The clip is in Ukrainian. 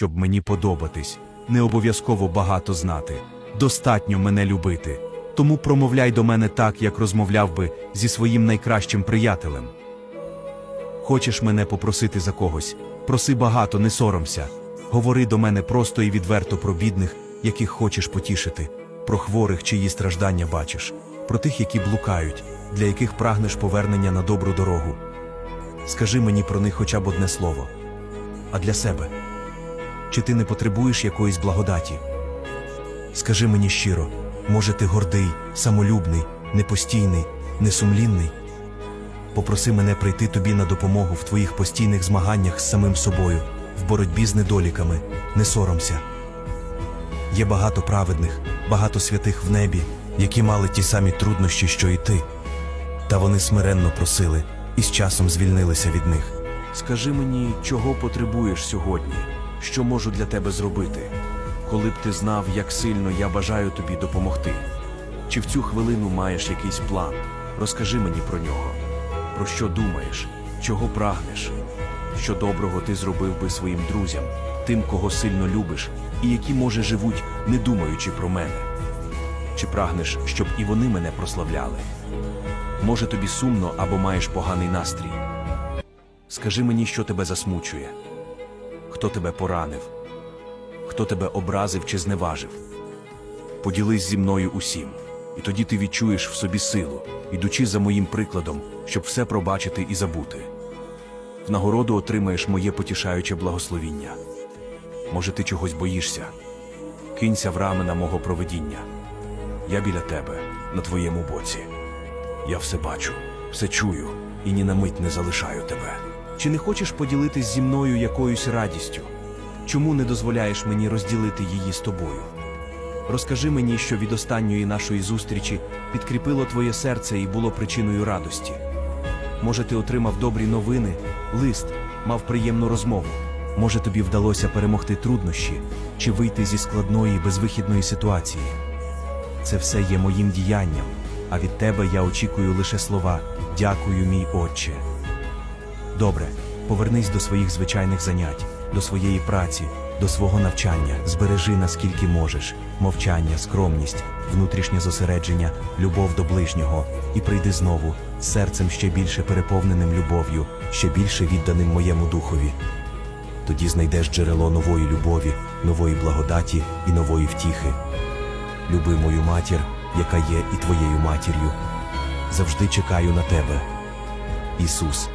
щоб мені подобатись, не обов'язково багато знати. Достатньо мене любити. Тому промовляй до мене так, як розмовляв би зі своїм найкращим приятелем. Хочеш мене попросити за когось? Проси багато, не соромся. Говори до мене просто і відверто про бідних, яких хочеш потішити, про хворих, чиї страждання бачиш, про тих, які блукають, для яких прагнеш повернення на добру дорогу. Скажи мені про них хоча б одне слово. А для себе? Чи ти не потребуєш якоїсь благодаті? Скажи мені щиро, може, ти гордий, самолюбний, непостійний, несумлінний? Попроси мене прийти тобі на допомогу в твоїх постійних змаганнях з самим собою, в боротьбі з недоліками, не соромся. Є багато праведних, багато святих в небі, які мали ті самі труднощі, що і ти. Та вони смиренно просили і з часом звільнилися від них. Скажи мені, чого потребуєш сьогодні, що можу для тебе зробити, коли б ти знав, як сильно я бажаю тобі допомогти. Чи в цю хвилину маєш якийсь план? Розкажи мені про нього. Про що думаєш, чого прагнеш, що доброго ти зробив би своїм друзям, тим, кого сильно любиш, і які, може, живуть, не думаючи про мене. Чи прагнеш, щоб і вони мене прославляли? Може, тобі сумно або маєш поганий настрій? Скажи мені, що тебе засмучує, хто тебе поранив, хто тебе образив чи зневажив. Поділись зі мною усім, і тоді ти відчуєш в собі силу, ідучи за моїм прикладом, щоб все пробачити і забути. В нагороду отримаєш моє потішаюче благословіння. Може, ти чогось боїшся? Кинься в рамена мого проведіння. Я біля тебе, на твоєму боці. Я все бачу, все чую і ні на мить не залишаю тебе. Чи не хочеш поділитись зі мною якоюсь радістю? Чому не дозволяєш мені розділити її з тобою? Розкажи мені, що від останньої нашої зустрічі підкріпило твоє серце і було причиною радості. Може, ти отримав добрі новини, лист, мав приємну розмову. Може, тобі вдалося перемогти труднощі чи вийти зі складної безвихідної ситуації. Це все є моїм діянням, а від тебе я очікую лише слова Дякую, мій Отче. Добре, повернись до своїх звичайних занять, до своєї праці, до свого навчання, збережи наскільки можеш, мовчання, скромність, внутрішнє зосередження, любов до ближнього, і прийди знову серцем ще більше переповненим любов'ю, ще більше відданим моєму духові. Тоді знайдеш джерело нової любові, нової благодаті і нової втіхи. Люби мою матір, яка є і твоєю матір'ю. Завжди чекаю на тебе. Ісус.